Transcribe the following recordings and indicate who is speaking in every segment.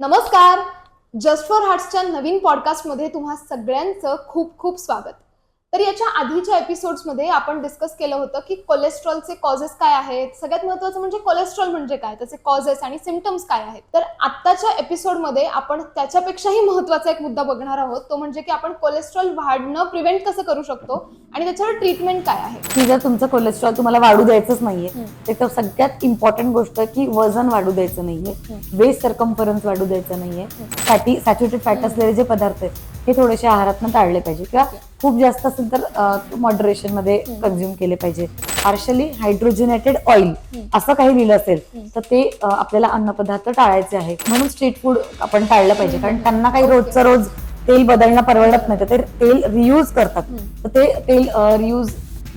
Speaker 1: नमस्कार. Just for हार्ट्सच्या नवीन पॉडकास्टमध्ये तुम्हा सगळ्यांचं खूप खूप स्वागत. तर याच्या आधीच्या एपिसोड्समध्ये आपण डिस्कस केलं होतं की कोलेस्ट्रॉलचे कॉजेस काय आहेत? सगळ्यात महत्त्वाचं म्हणजे कोलेस्ट्रॉल म्हणजे काय? त्याचे कॉजेस आणि सिमटम्स काय आहेत? तर आत्ताच्या एपिसोडमध्ये आपण त्याच्यापेक्षाही महत्त्वाचा एक मुद्दा बघणार आहोत. तो म्हणजे की आपण कोलेस्ट्रॉल वाढणं प्रिव्हेंट कसं करू शकतो आणि त्याच्यावर ट्रीटमेंट काय आहे?
Speaker 2: की जर तुमचं कोलेस्ट्रॉल तुम्हाला वाढू द्यायचंच नाहीये. तर सगळ्यात इम्पॉर्टंट गोष्ट की वजन वाढू द्यायचं नाहीये. वेस्ट सरकम्फरन्स वाढू द्यायचं नाहीये. फॅटी सॅच्युरेटेड फॅट असलेले जे पदार्थ आहेत हे थोडेसे आहारातनं टाळले पाहिजे किंवा. खूप जास्त असेल तर
Speaker 1: मॉडरेशनमध्ये.
Speaker 2: कन्झ्युम केले पाहिजे पार्शली हायड्रोजनेटेड ऑइल. असं काही लिहिलं असेल. तर ते आपल्याला अन्नपदार्थ टाळायचे आहे म्हणून स्ट्रीट फूड आपण टाळलं पाहिजे कारण त्यांना काही. रोजचं रोज तेल बदलणं परवडत नाही तर ते तेल रियूज करतात. तर ते तेल रियूज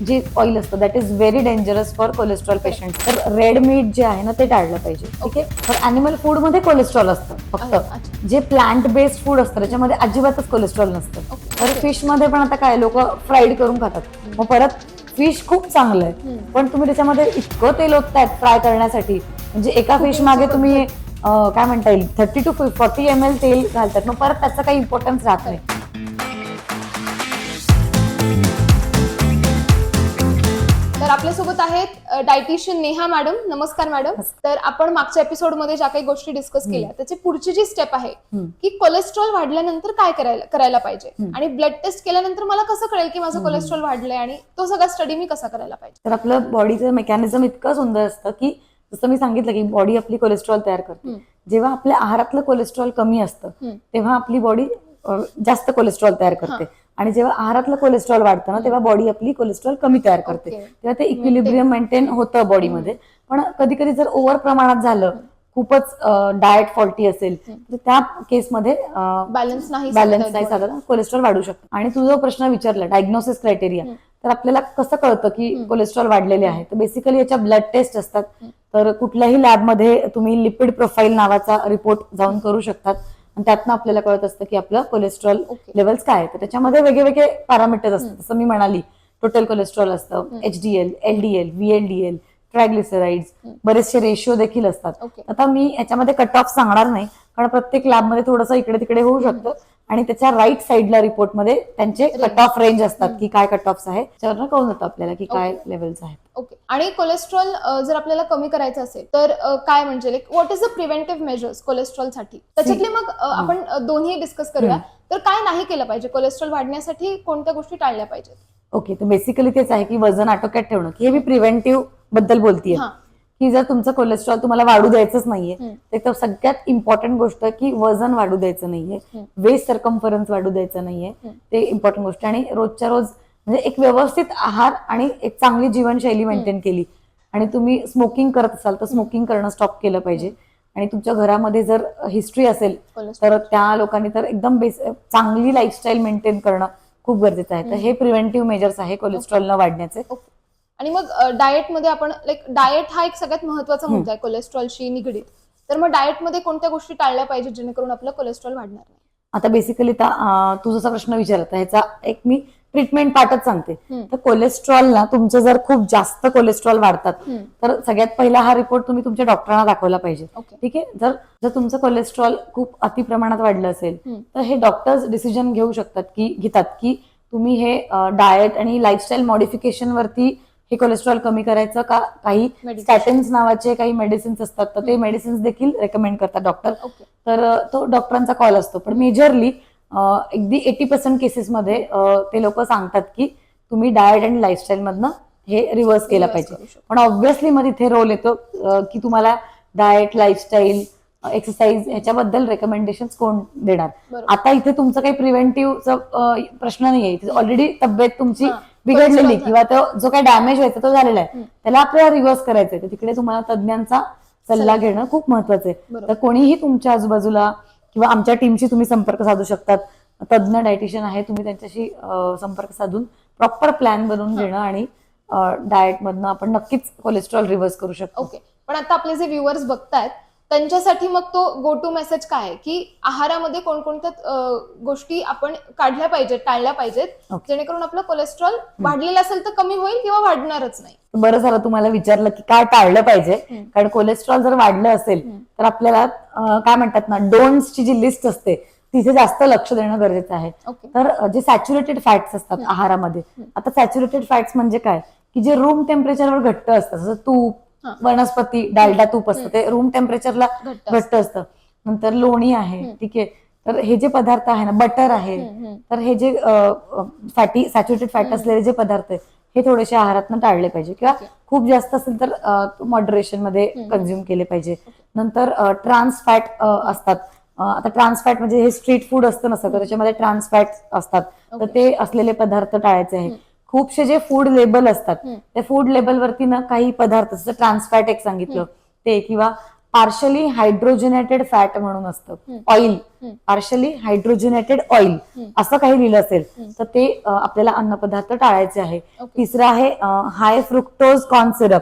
Speaker 2: जे ऑइल असतं that is very dangerous for cholesterol patient तर रेड मीट जे आहे ना ते टाळलं पाहिजे. ठीक आहे? तर अॅनिमल फूडमध्ये कोलेस्ट्रॉल असतं फक्त. जे प्लांट बेस्ड फूड असतं त्याच्यामध्ये अजिबातच कोलेस्ट्रॉल नसतं. तर फिशमध्ये पण आता काय लोक फ्राईड करून खातात. मग परत फिश खूप चांगलं आहे. पण तुम्ही त्याच्यामध्ये इतकं तेल ओततायत फ्राय करण्यासाठी. म्हणजे एका फिश मागे तुम्ही काय म्हणता येईल? Thirty to forty M L तेल घालतात. मग परत त्याचा काही इम्पॉर्टन्स राहत नाही.
Speaker 1: तर आपल्यासोबत आहेत डायटिशियन नेहा मॅडम नमस्कार मॅडम तर आपण मागच्या एपिसोडमध्ये ज्या काही गोष्टी डिस्कस केल्या त्याची पुढची जी स्टेप आहे. की कोलेस्ट्रॉल वाढल्यानंतर काय करायला करायला पाहिजे. आणि ब्लड टेस्ट केल्यानंतर मला कसं कळेल की माझं. कोलेस्ट्रॉल वाढलंय आणि तो सगळा स्टडी मी कसा करायला पाहिजे
Speaker 2: तर आपलं बॉडीचं मेकॅनिझम इतकं सुंदर असतं की जसं मी सांगितलं की बॉडी आपली कोलेस्ट्रॉल तयार करते.
Speaker 1: जेव्हा
Speaker 2: आपल्या आहारातलं कोलेस्ट्रॉल कमी असतं. तेव्हा आपली बॉडी जास्त कोलेस्ट्रॉल तयार करते आणि जेव्हा आहारातलं कोलेस्ट्रॉल वाढतं ना तेव्हा बॉडी आपली कोलेस्ट्रॉल कमी तयार करते. तेव्हा ते इक्विलिब्रियम मेंटेन होतं बॉडीमध्ये पण कधी कधी जर ओव्हर प्रमाणात झालं खूपच डाएट फॉल्टी असेल तर त्या केसमध्ये
Speaker 1: बॅलन्स नाही
Speaker 2: बॅलन्स नाही साधला कोलेस्ट्रॉल वाढू शकतं. आणि तुझा जो प्रश्न विचारला डायग्नोसिस क्रायटेरिया. तर आपल्याला कसं कळतं की कोलेस्ट्रॉल वाढलेले आहे? तर बेसिकली याच्या ब्लड टेस्ट असतात. तर कुठल्याही लॅबमध्ये तुम्ही लिपिड प्रोफाईल नावाचा रिपोर्ट जाऊन करू शकतात. आणि त्यातनं आपल्याला कळत असतं की आपलं कोलेस्ट्रॉल. लेवल्स काय आहे तर त्याच्यामध्ये वेगळे वेगळे पॅरामीटर्स असतात. जसं मी म्हणाली टोटल कोलेस्ट्रॉल असतं एचडीएल एलडीएल व्हीएलडीएल ट्रायग्लिसराइड्स बरेचसे रेशिओ देखील असतात. आता मी याच्यामध्ये कट ऑफ सांगणार नाही कारण प्रत्येक लॅबमध्ये थोडंसं इकडे तिकडे होऊ शकतं. आणि त्याच्या राईट साईडला रिपोर्टमध्ये त्यांचे कट ऑफ रेंज असतात की काय कट ऑफ्स आहे त्याच्यावरनं कळून जातं आपल्याला की काय लेवल्स आहेत.
Speaker 1: ओके आणि कोलेस्ट्रॉल जर आपल्याला कमी करायचं असेल तर काय म्हणजे like what is the preventive measures कोलेस्ट्रॉलसाठी? त्याच्यातले मग आपण दोन्ही डिस्कस करूया. तर काय नाही केलं पाहिजे? कोलेस्ट्रॉल वाढण्यासाठी कोणत्या गोष्टी टाळल्या पाहिजेत?
Speaker 2: ओके तर बेसिकली तेच आहे की वजन आटोक्यात ठेवणं की हे मी प्रिव्हेंटिव्हबद्दल बोलतीये. की जर तुमचं कोलेस्ट्रॉल तुम्हाला वाढू द्यायचंच नाहीये. तर सगळ्यात इम्पॉर्टंट गोष्ट की वजन वाढू द्यायचं नाहीये. वेस्ट सरकम्फरन्स वाढू द्यायचं नाहीये. ते इम्पॉर्टंट गोष्ट. आणि रोजच्या रोज म्हणजे एक व्यवस्थित आहार आणि एक चांगली जीवनशैली मेंटेन केली आणि तुम्ही स्मोकिंग करत असाल तर स्मोकिंग करणं स्टॉप केलं पाहिजे. आणि तुमच्या घरामध्ये जर हिस्ट्री असेल तर त्या लोकांनी तर एकदम बेस चांगली लाईफस्टाईल मेंटेन करणं खूप गरजेचं आहे. तर हे प्रिव्हेंटिव्ह मेजर्स आहे कोलेस्ट्रॉल न वाढण्याचे.
Speaker 1: आणि मग डाएटमध्ये आपण लाईक डाएट हा एक सगळ्यात महत्त्वाचा मुद्दा आहे कोलेस्ट्रॉलशी निगडीत. तर मग डाएटमध्ये कोणत्या गोष्टी टाळल्या पाहिजे जेणेकरून आपलं कोलेस्ट्रॉल वाढणार नाही?
Speaker 2: आता बेसिकली तू जसा प्रश्न विचारत ह्याचा एक मी ट्रीटमेंट पार्टच सांगते. तर कोलेस्ट्रॉलला तुमचं जर खूप जास्त कोलेस्ट्रॉल वाढतात. तर सगळ्यात पहिला हा रिपोर्ट तुम्ही तुमच्या डॉक्टरांना दाखवला पाहिजे. ठीक आहे? जर जर तुमचं कोलेस्ट्रॉल खूप अति प्रमाणात वाढलं असेल. तर हे डॉक्टर्स डिसिजन घेऊ शकतात की घेतात की तुम्ही हे डाएट आणि लाईफस्टाईल मॉडिफिकेशन वरती हे कोलेस्ट्रॉल कमी करायचं का काही. स्टॅटिन्स नावाचे काही मेडिसिन्स असतात तर ते मेडिसिन्स देखील रेकमेंड करतात डॉक्टर तर तो डॉक्टरांचा कॉल असतो पण मेजरली अगदी एटी पर्सेंट केसेसमध्ये ते लोक सांगतात की तुम्ही डाएट आणि लाईफस्टाईल मधनं हे रिव्हर्स केलं पाहिजे. पण ऑब्व्हियसली मग इथे रोल येतो की तुम्हाला डाएट लाईफस्टाईल एक्सरसाइज ह्याच्याबद्दल रेकमेंडेशन कोण देणार. आता इथे तुमचं काही प्रिव्हेंटिव्हचा प्रश्न नाहीये ऑलरेडी तब्येत तुमची. बिघडलेली किंवा तो जो काही डॅमेज व्हायचा तो झालेला आहे. त्याला आपल्याला रिव्हर्स करायचं आहे तर तिकडे तुम्हाला तज्ज्ञांचा सल्ला. घेणं खूप महत्वाचं आहे. तर कोणीही तुमच्या आजूबाजूला किंवा आमच्या टीमशी तुम्ही संपर्क साधू शकतात तज्ज्ञ डायटिशियन आहे तुम्ही त्यांच्याशी संपर्क साधून प्रॉपर प्लॅन बनवून घेणं आणि डाएट मधनं आपण नक्कीच कोलेस्ट्रॉल रिव्हर्स करू शकतो
Speaker 1: ओके पण आता आपले जे व्ह्युअर्स बघतायत त्यांच्यासाठी मग तो गो टू मेसेज काय आहे की आहारामध्ये कोणकोणत्या गोष्टी आपण काढल्या पाहिजेत टाळल्या पाहिजेत
Speaker 2: Okay.
Speaker 1: जेणेकरून आपलं कोलेस्ट्रॉल वाढलेलं असेल तर कमी होईल किंवा वाढणारच नाही
Speaker 2: बरं झालं तुम्हाला विचारलं की काय टाळलं पाहिजे
Speaker 1: हम्म.
Speaker 2: कारण कोलेस्ट्रॉल जर वाढलं असेल
Speaker 1: हम्म.
Speaker 2: तर आपल्याला अं, काय म्हणतात ना डोन्सची जी लिस्ट असते तिथे जास्त लक्ष देणं गरजेचं आहे
Speaker 1: ओके
Speaker 2: तर अं, जे सॅच्युरेटेड फॅट्स असतात
Speaker 1: हम्म.
Speaker 2: आहारामध्ये
Speaker 1: हम्म.
Speaker 2: आता सॅच्युरेटेड फॅट्स म्हणजे काय की जे रूम टेम्परेचरवर घट्ट असतं जसं तूप. वनस्पती डालडा तूप असतं. ते रूम टेम्परेचरला
Speaker 1: घट्ट
Speaker 2: असतं नंतर लोणी आहे. ठीक आहे तर हे जे पदार्थ आहे ना बटर आहे. तर हे जे फॅटी सॅच्युरेटेड फॅट. असलेले जे पदार्थ आहे हे थोडेसे आहारातनं टाळले पाहिजे किंवा. खूप जास्त असेल तर
Speaker 1: मॉडरेशनमध्ये.
Speaker 2: कन्झ्युम केले पाहिजे नंतर ट्रान्स फॅट असतात आता ट्रान्स फॅट म्हणजे हे स्ट्रीट फूड असतं नसतं तर त्याच्यामध्ये ट्रान्स फॅट असतात तर. ते असलेले पदार्थ टाळायचे आहे. खूपसे जे फूड लेबल असतात. त्या फूड लेबलवरती ना काही पदार्थ जसं ट्रान्स फॅट एक सांगितलं ते किंवा पार्शली हायड्रोजनेटेड फॅट म्हणून असतं. ऑइल. Partially hydrogenated oil. असं काही लिहिलं असेल. तर ते आपल्याला अन्नपदार्थ टाळायचे आहे तिसरं आहे हाय फ्रुक्टोज कॉर्न सिरप.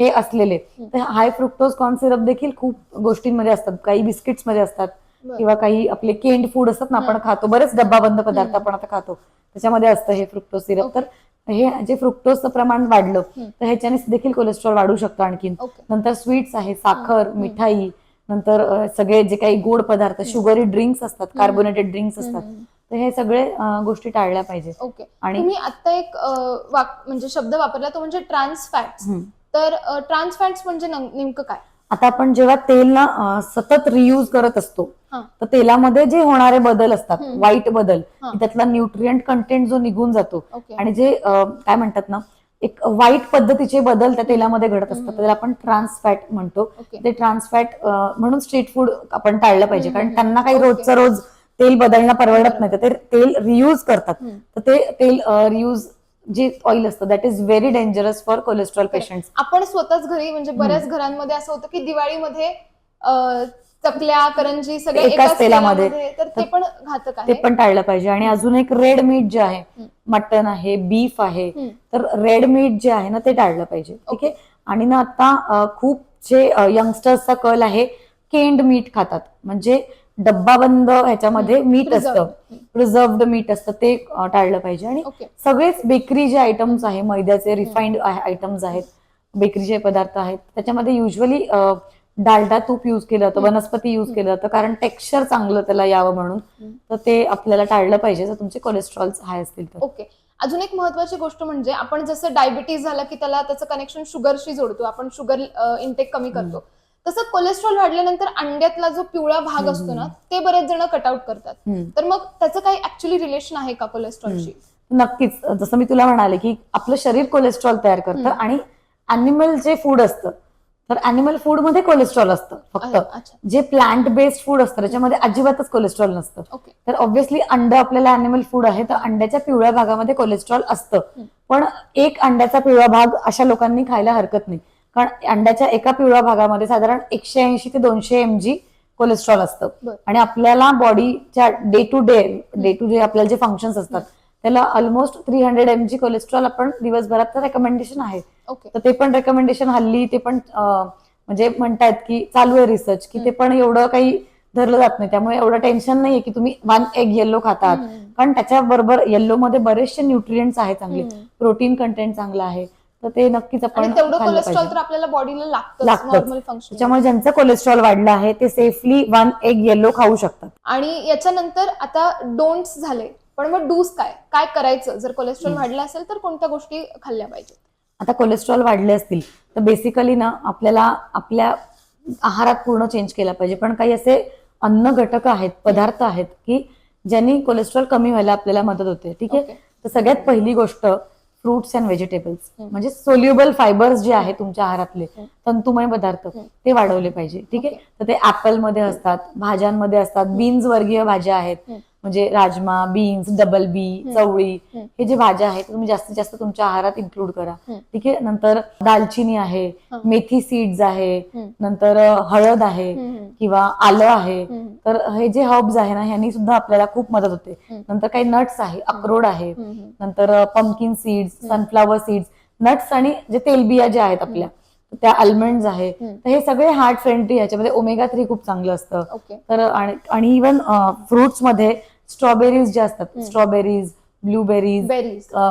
Speaker 2: हे असलेले तर हाय फ्रुक्टोज कॉर्न सिरप देखील खूप गोष्टींमध्ये असतात काही बिस्किट्समध्ये असतात. किंवा काही आपले केंड फूड असतात ना आपण. खातो बरेच डब्बाबंद पदार्थ. आपण आता खातो त्याच्यामध्ये असतं हे फ्रुक्टोज सिरप. तर हे जे फ्रुक्टोजचं प्रमाण वाढलं. तर ह्याच्याने देखील कोलेस्ट्रॉल वाढू शकतं आणखीन नंतर स्वीट्स आहे साखर. मिठाई नंतर सगळे जे काही गोड पदार्थ शुगरी ड्रिंक्स असतात. कार्बोनेटेड ड्रिंक्स असतात. तर हे सगळे गोष्टी टाळल्या पाहिजे
Speaker 1: ओके
Speaker 2: आणि
Speaker 1: तुम्ही आता एक म्हणजे शब्द वापरला तो म्हणजे ट्रान्स फॅट्स. तर ट्रान्स फॅट्स म्हणजे नम- नेमकं काय
Speaker 2: आता आपण जेव्हा तेल ना सतत रियूज करत असतो. तर तेलामध्ये जे होणारे बदल असतात. वाईट बदल त्यातला न्यूट्रिएंट कंटेंट जो निघून जातो आणि जे काय म्हणतात ना एक वाईट पद्धतीचे बदल त्या तेलामध्ये घडत असतात. त्याला आपण ट्रान्स फॅट म्हणतो ते ट्रान्स फॅट म्हणून स्ट्रीट फूड आपण टाळलं पाहिजे कारण त्यांना काही. रोजचं रोज तेल बदलणं परवडत. नाही तर ते तेल रियूज करतात. तर ते तेल रियूज जे ऑइल असतं that is very dangerous for cholesterol patient
Speaker 1: आपण स्वतःच घरी म्हणजे बऱ्याच घरांमध्ये असं होतं की दिवाळीमध्ये चकल्या करंजी सगळे
Speaker 2: एकाच तेलामध्ये.
Speaker 1: तर ते पण घातक
Speaker 2: ते पण टाळलं पाहिजे. आणि अजून एक रेड मीट जे आहे. मटन आहे बीफ आहे. तर रेड मीट जे आहे ना ते टाळलं पाहिजे. ठीक आहे? आणि ना आता खूप जे यंगस्टर्सचा कल आहे केंड मीट खातात. म्हणजे डब्बाबंद ह्याच्यामध्ये मीठ असतं. प्रिझर्व्ड मीठ असतं ते टाळलं पाहिजे. आणि सगळेच बेकरी जे आयटम्स आहे मैद्याचे रिफाईंड आयटम्स आहेत बेकरीचे पदार्थ आहेत त्याच्यामध्ये युजली डालडा तूप युज केलं जातं. वनस्पती युज केलं जातं कारण टेक्स्चर चांगलं त्याला यावं म्हणून. तर ते आपल्याला टाळलं पाहिजे जर तुमचे कोलेस्ट्रॉल हाय असतील तर.
Speaker 1: ओके अजून एक महत्वाची गोष्ट म्हणजे आपण जसं डायबिटीज झालं की त्याला त्याचं कनेक्शन शुगरशी जोडतो आपण शुगर इंटेक कमी करतो. तसं कोलेस्ट्रॉल वाढल्यानंतर अंड्यातला जो पिवळा भाग असतो ना. ते बरेच जण कटआउट करतात. तर मग त्याचं काही ऍक्च्युली रिलेशन आहे का कोलेस्ट्रॉलशी
Speaker 2: नक्कीच. जसं मी तुला म्हणाले की आपलं शरीर कोलेस्ट्रॉल तयार करतं. आणि अॅनिमल जे फूड असतं तर अॅनिमल फूडमध्ये कोलेस्ट्रॉल असतं फक्त. जे प्लांट बेस्ड फूड असतं त्याच्यामध्ये अजिबातच कोलेस्ट्रॉल नसतं. तर ऑब्व्हियसली अंड आपल्याला अॅनिमल फूड आहे तर अंड्याच्या पिवळ्या भागामध्ये कोलेस्ट्रॉल असतं. पण एक अंड्याचा पिवळा भाग अशा लोकांनी खायला हरकत नाही. कारण अंड्याच्या एका पिवळ्या भागामध्ये साधारण एकशे ऐंशी ते दोनशे एम जी कोलेस्ट्रॉल असतं. आणि आपल्याला बॉडीच्या day to day day to day आपल्याला जे फंक्शन्स असतात त्याला almost three hundred M G cholesterol आपण दिवसभरात रेकमेंडेशन आहे. तर ते पण रेकमेंडेशन हल्ली ते पण म्हणजे म्हणतायत की चालू आहे रिसर्च की ते पण एवढं काही धरलं जात नाही. त्यामुळे एवढं टेन्शन नाहीये की तुम्ही वन एग येल्लो खातात. कारण त्याच्याबरोबर येल्लो मध्ये बरेचसे न्यूट्रिएंट्स आहेत चांगले. प्रोटीन कंटेंट चांगलं आहे. तर ते नक्कीच आपण
Speaker 1: तेवढं कोलेस्ट्रॉल तर आपल्याला बॉडीला लागतं. नॉर्मल फंक्शन
Speaker 2: त्याच्यामुळे ज्यांचं कोलेस्ट्रॉल वाढलं आहे ते सेफली वन एग येल्लो खाऊ शकतात.
Speaker 1: आणि याच्यानंतर आता डोंट्स झाले पण मग डूस काय? काय करायचं? जर कोलेस्ट्रॉल. वाढलं असेल तर कोणत्या गोष्टी खाल्ल्या पाहिजेत?
Speaker 2: आता कोलेस्ट्रॉल वाढले असतील तर बेसिकली ना आपल्याला आपल्या आहारात पूर्ण चेंज केला पाहिजे. पण काही असे अन्न घटक आहेत पदार्थ आहेत की ज्यांनी कोलेस्ट्रॉल कमी व्हायला आपल्याला मदत होते. ठीक आहे? तर सगळ्यात पहिली गोष्ट फ्रुट्स अँड व्हेजिटेबल्स. म्हणजे सोल्युबल फायबर्स जे आहेत तुमच्या आहारातले. तंतुमय पदार्थ. ते वाढवले पाहिजे ठीक आहे. तर ते ऍपलमध्ये असतात भाज्यांमध्ये असतात बीन्स वर्गीय भाज्या आहेत. म्हणजे राजमा बीन्स डबल बी. चवळी. हे जे भाज्या आहेत ते तुम्ही जास्तीत जास्त तुमच्या आहारात इन्क्लूड करा. ठीक आहे नंतर दालचिनी आहे. मेथी सीड्स आहे. नंतर हळद आहे. किंवा आलं आहे. तर हे जे हर्ब्स आहे ना ह्यांनी सुद्धा आपल्याला खूप मदत होते. नंतर काही नट्स आहे अक्रोड आहे. नंतर pumpkin seeds. Sunflower seeds nuts आणि जे तेलबिया ज्या आहेत आपल्या त्या आल्मंड आहे. तर हे सगळे हार्ट फ्रेंडली ह्याच्यामध्ये ओमेगा थ्री खूप चांगलं असतं तर आणि- इवन फ्रुट्समध्ये स्ट्रॉबेरीज जे असतात. स्ट्रॉबेरीज ब्लूबेरीज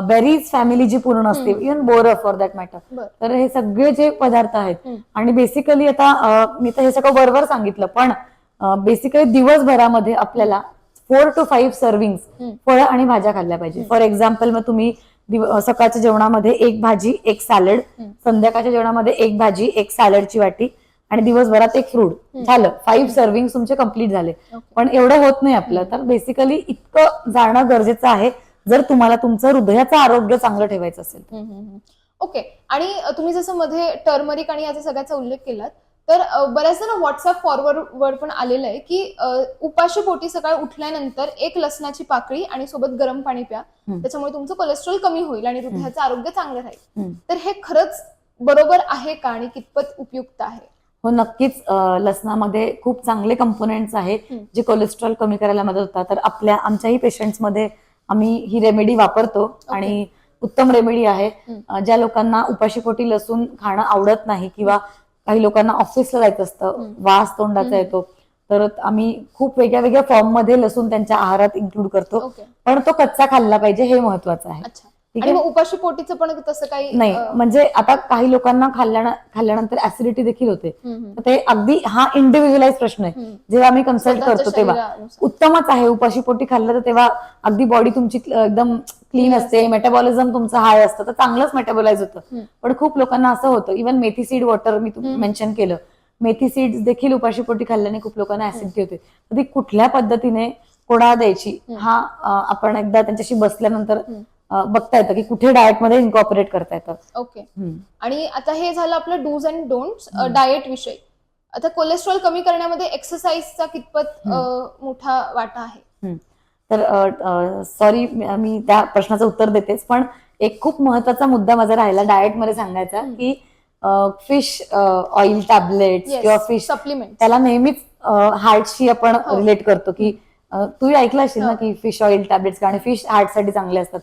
Speaker 1: बेरीज
Speaker 2: फॅमिली जी पूर्ण असते. Even bore for that matter तर हे सगळे जे पदार्थ आहेत. आणि बेसिकली आता मी तर हे सगळं बरोबर सांगितलं पण बेसिकली दिवसभरामध्ये आपल्याला फोर टू फाईव्ह सर्विंग्स
Speaker 1: हम्म.
Speaker 2: फळं आणि भाज्या खाल्ल्या पाहिजे फॉर एक्झाम्पल मग तुम्ही सकाळच्या जेवणामध्ये एक भाजी एक सॅलड. संध्याकाळच्या जेवणामध्ये एक भाजी एक सॅलडची वाटी आणि दिवसभरात एक फ्रूट.
Speaker 1: हम्म.
Speaker 2: झालं. फाईव्ह सर्विंग तुमचे कंप्लीट झाले. पण एवढं होत नाही आपलं. तर बेसिकली इतकं जाणं गरजेचं आहे. जर तुम्हाला तुमचं हृदयाचं आरोग्य चांगलं ठेवायचं असेल.
Speaker 1: ओके. आणि तुम्ही जसं मध्ये टर्मरिक आणि याचा सगळ्याचा उल्लेख केलात तर बऱ्याचदा ना व्हॉट्सअप फॉरवर्ड वर पण आलेलं आहे की उपाशी पोटी सकाळी उठल्यानंतर एक लसणाची पाकळी आणि सोबत गरम पाणी प्या. त्याच्यामुळे तुमचं कोलेस्ट्रॉल कमी होईल आणि हृदयाचं आरोग्य चांगलं राहील. तर हे खरंच बरोबर आहे का आणि कितपत उपयुक्त आहे?
Speaker 2: हो नक्कीच लसणामध्ये खूप चांगले कंपोनेंट्स आहेत. जे कोलेस्ट्रॉल कमी करायला मदत होतात. तर आपल्या आमच्याही पेशंट्समध्ये आम्ही ही रेमेडी वापरतो आणि उत्तम रेमेडी आहे. ज्या लोकांना उपाशीपोटी लसूण खाणं आवडत नाही किंवा काही लोकांना ऑफिसला जायचं असतं. वास तोंडाचा. येतो. तर आम्ही खूप वेगळ्या वेगळ्या फॉर्ममध्ये लसूण त्यांच्या आहारात इन्क्लूड करतो. पण तो कच्चा खाल्ला पाहिजे हे महत्वाचं आहे. ठीक आहे?
Speaker 1: उपाशी पोटीचं पण तसं काही
Speaker 2: नाही म्हणजे आता काही लोकांना खाल्ल्यानं खाल्ल्यानंतर ऍसिडिटी देखील होते. ते अगदी हा इंडिव्हिज्युअलाइज प्रश्न आहे. जेव्हा आम्ही कन्सल्ट करतो तेव्हा. उत्तमच आहे उपाशी पोटी खाल्लं तर तेव्हा अगदी बॉडी तुमची एकदम क्लीन असते मेटाबॉलिझम तुमचं हाय असतं तर चांगलंच मेटाबॉलाइज होतं. पण खूप लोकांना असं होतं इव्हन मेथी सीड वॉटर मी. मेन्शन केलं. मेथी सीड्स देखील उपाशी पोटी खाल्ल्याने खूप लोकांना ऍसिडिटी होते. तर ती कुठल्या पद्धतीने कोणा द्यायची. हा आपण एकदा त्यांच्याशी बसल्यानंतर बघता येतं की कुठे डाएटमध्ये इन्कॉपरेट करता येतं.
Speaker 1: ओके. आणि आता हे झालं आपलं डूज अँड डोंट्स. डाएट विषयी. आता कोलेस्ट्रॉल कमी करण्यामध्ये एक्सरसाइजचा कितपत मोठा वाटा आहे?
Speaker 2: तर सॉरी मी त्या प्रश्नाचं उत्तर देतेच पण एक खूप महत्त्वाचा मुद्दा माझा राहिला डाएटमध्ये सांगायचा. की फिश ऑइल टॅबलेट किंवा फिश
Speaker 1: सप्लिमेंट
Speaker 2: त्याला नेहमीच हार्टशी आपण
Speaker 1: हो.
Speaker 2: रिलेट करतो की तूही ऐकलं असेल ना
Speaker 1: हो.
Speaker 2: की फिश ऑइल टॅबलेट्स आणि फिश हार्टसाठी चांगले असतात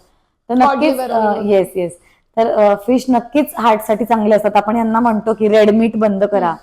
Speaker 2: तर नक्कीच. येस येस तर फिश नक्कीच हार्टसाठी चांगले असतात आपण यांना म्हणतो की रेड मीट बंद करा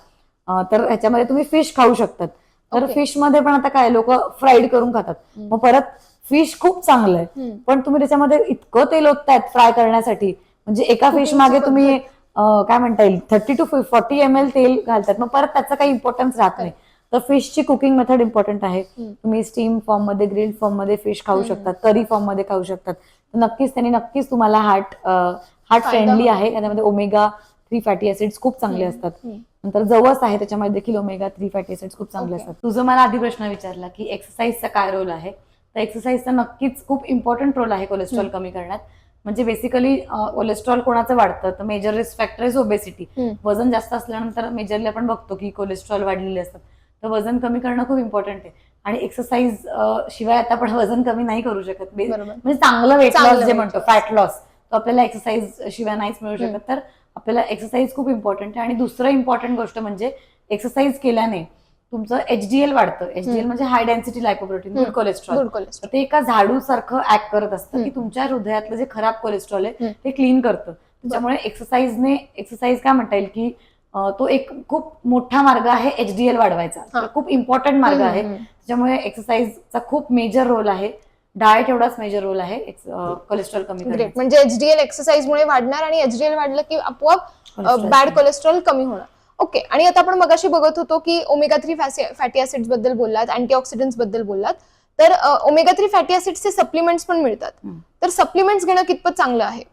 Speaker 2: तर ह्याच्यामध्ये तुम्ही फिश खाऊ शकतात तर
Speaker 1: Okay.
Speaker 2: फिशमध्ये पण आता काय लोक फ्राईड करून खातात
Speaker 1: हम्म.
Speaker 2: मग परत फिश खूप चांगलं आहे
Speaker 1: हम्म.
Speaker 2: पण तुम्ही त्याच्यामध्ये इतकं तेल ओततायत फ्राय करण्यासाठी म्हणजे एका फिश मागे. तुम्ही अं, काय म्हणता येईल thirty to forty M L तेल घालतात मग परत त्याचा काही इम्पॉर्टन्स राहत नाही तर फिशची कुकिंग मेथड इम्पॉर्टंट आहे
Speaker 1: हम्म.
Speaker 2: तुम्ही स्टीम फॉर्ममध्ये ग्रिल फॉर्ममध्ये फिश खाऊ
Speaker 1: हम्म.
Speaker 2: शकतात करी फॉर्ममध्ये खाऊ शकतात तर नक्कीच त्यांनी नक्कीच तुम्हाला हार्ट हार्ट
Speaker 1: फायदा
Speaker 2: फ्रेंडली
Speaker 1: होतो.
Speaker 2: आहे त्यामध्ये ओमेगा थ्री फॅटी ऍसिड्स खूप चांगले. असतात. नंतर जवस आहे त्याच्यामध्ये देखील ओमेगा थ्री फॅटी ऍसिड्स खूप चांगले. असतात तुझं मला आधी प्रश्न विचारला की एक्सरसाइजचा काय रोल आहे तर एक्सरसाइजचा नक्कीच खूप इम्पॉर्टंट रोल आहे कोलेस्ट्रॉल. कमी करण्यात म्हणजे बेसिकली कोलेस्ट्रॉल कोणाचं वाढतं तर major risk factor is obesity. वजन जास्त असल्यानंतर मेजरली आपण बघतो की कोलेस्ट्रॉल वाढलेले असतात तर वजन कमी करणं खूप इम्पॉर्टंट आहे आणि एक्सरसाइज शिवाय आता आपण वजन कमी नाही करू शकत म्हणजे चांगलं वेट लॉस जे म्हणतो. फॅट लॉस तो आपल्याला एक्सरसाइज शिवाय नाहीच मिळू. शकत तर आपल्याला एक्सरसाइज खूप इम्पॉर्टंट आहे. आणि दुसरं इम्पॉर्टंट गोष्ट म्हणजे एक्सरसाइज केल्याने तुमचं एचडीएल वाढतं. एचडीएल. म्हणजे high density lipoprotein good. Cholesterol ते एका झाडू सारखं ऍक्ट करत असतं की. तुमच्या हृदयातलं जे खराब कोलेस्ट्रॉल आहे. ते क्लीन करतं. त्याच्यामुळे एक्सरसाइजने एक्सरसाइज काय म्हणता येईल की तो एक खूप मोठा मार्ग आहे एचडीएल वाढवायचा. खूप इम्पॉर्टंट मार्ग आहे. त्याच्यामुळे एक्सरसाइजचा खूप मेजर रोल आहे. डाएट एवढाच मेजर रोल आहे. कोलेस्ट्रॉल कमी
Speaker 1: ग्रेट. म्हणजे एचडीएल एक्सरसाइज मुळे वाढणार आणि एचडीएल वाढलं की आपोआप बॅड
Speaker 2: कमी.
Speaker 1: कोलेस्ट्रॉल कमी होणार. ओके आणि आता आपण मगाशी बघत होतो की ओमेगा थ्री फॅटी ऍसिड्सबद्दल बोललात अँटीऑक्सिडंट्सबद्दल बोललात. तर ओमेगा थ्री फॅटी ऍसिड्सचे सप्लिमेंट्स पण मिळतात. तर सप्लिमेंट्स घेणं कितपत चांगलं आहे?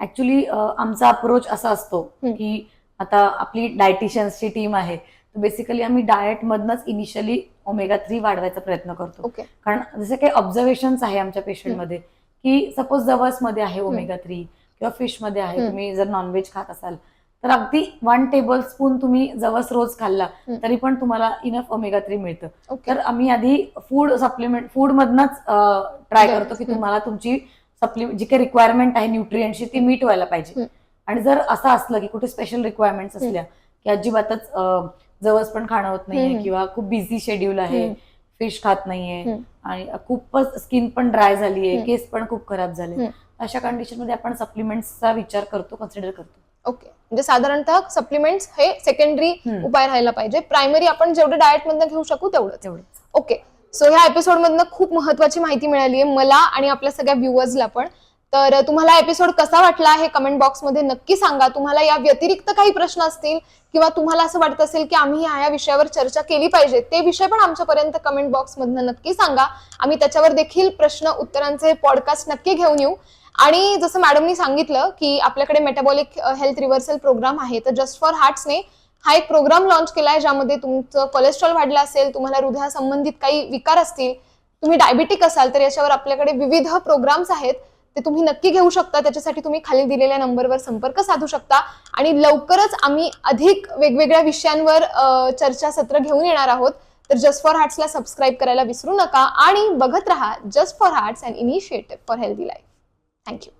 Speaker 2: ऍक्च्युली आमचा अप्रोच असा असतो. की आता आपली डायटिशियन्सची टीम आहे. बेसिकली आम्ही डाएट मधनच इनिशियली ओमेगा थ्री वाढवायचा प्रयत्न करतो
Speaker 1: ओके
Speaker 2: कारण जसे काही ऑब्झर्वेशन आहे आमच्या पेशंटमध्ये की सपोज जवसमध्ये आहे ओमेगा थ्री किंवा फिशमध्ये आहे. तुम्ही जर नॉनव्हेज खात असाल तर अगदी वन टेबल स्पून तुम्ही जवस रोज खाल्ला. तरी पण तुम्हाला इनफ ओमेगा थ्री मिळतं तर आम्ही आधी फूड सप्लिमेंट फूड मधनच ट्राय. करतो की. तुम्हाला तुमची सप्लिमेंट जी काही रिक्वायरमेंट आहे न्यूट्रिएंटची ती मीट व्हायला पाहिजे. आणि जर असं असलं की कुठे स्पेशल रिक्वायरमेंट्स असल्या की अजिबातच जवस पण खाणं होत नाहीये. किंवा खूप बिझी शेड्यूल आहे. फिश खात नाहीये. आणि खूपच स्किन पण ड्राय झालीये
Speaker 1: हम्म.
Speaker 2: केस पण खूप खराब झाले. अशा कंडिशनमध्ये आपण सप्लिमेंट्सचा विचार करतो कन्सिडर करतो
Speaker 1: ओके म्हणजे साधारणतः सप्लिमेंट्स हे सेकंडरी. उपाय राहायला पाहिजे प्रायमरी आपण जेवढं डाएट मधनं घेऊ शकू तेवढंच
Speaker 2: तेवढं
Speaker 1: ओके सो ह्या एपिसोड मधनं खूप महत्वाची माहिती मिळाली आहे मला आणि आपल्या सगळ्या व्ह्युअर्सला पण तर तुम्हाला एपिसोड कसा वाटला हे कमेंट बॉक्समध्ये नक्की सांगा. तुम्हाला या व्यतिरिक्त काही प्रश्न असतील किंवा तुम्हाला असं वाटत असेल की आम्ही ह्या ह्या विषयावर चर्चा केली पाहिजे ते विषय पण आमच्यापर्यंत कमेंट बॉक्समधनं नक्की सांगा. आम्ही त्याच्यावर देखील प्रश्न उत्तरांचे पॉडकास्ट नक्की घेऊन येऊ. आणि जसं मॅडमनी सांगितलं की आपल्याकडे मेटाबॉलिक हेल्थ रिव्हर्सल प्रोग्राम आहे तर जस्ट फॉर हार्ट्सने हा एक प्रोग्राम लॉन्च आहे ज्यामध्ये तुमचं कोलेस्ट्रॉल वाढलं असेल तुम्हाला हृदयासंबंधित काही विकार असतील तुम्ही डायबिटिक असाल तर याच्यावर आपल्याकडे विविध प्रोग्राम्स आहेत. ते तुम्ही नक्की घेऊ शकता. त्याच्यासाठी तुम्ही खाली दिलेल्या नंबरवर संपर्क साधू शकता. आणि लवकरच आम्ही अधिक वेगवेगळ्या विषयांवर चर्चासत्र घेऊन येणार आहोत. तर जस्ट फॉर हार्ट्सला सबस्क्राईब करायला विसरू नका. आणि बघत राहा just for hearts and initiative for healthy life thank you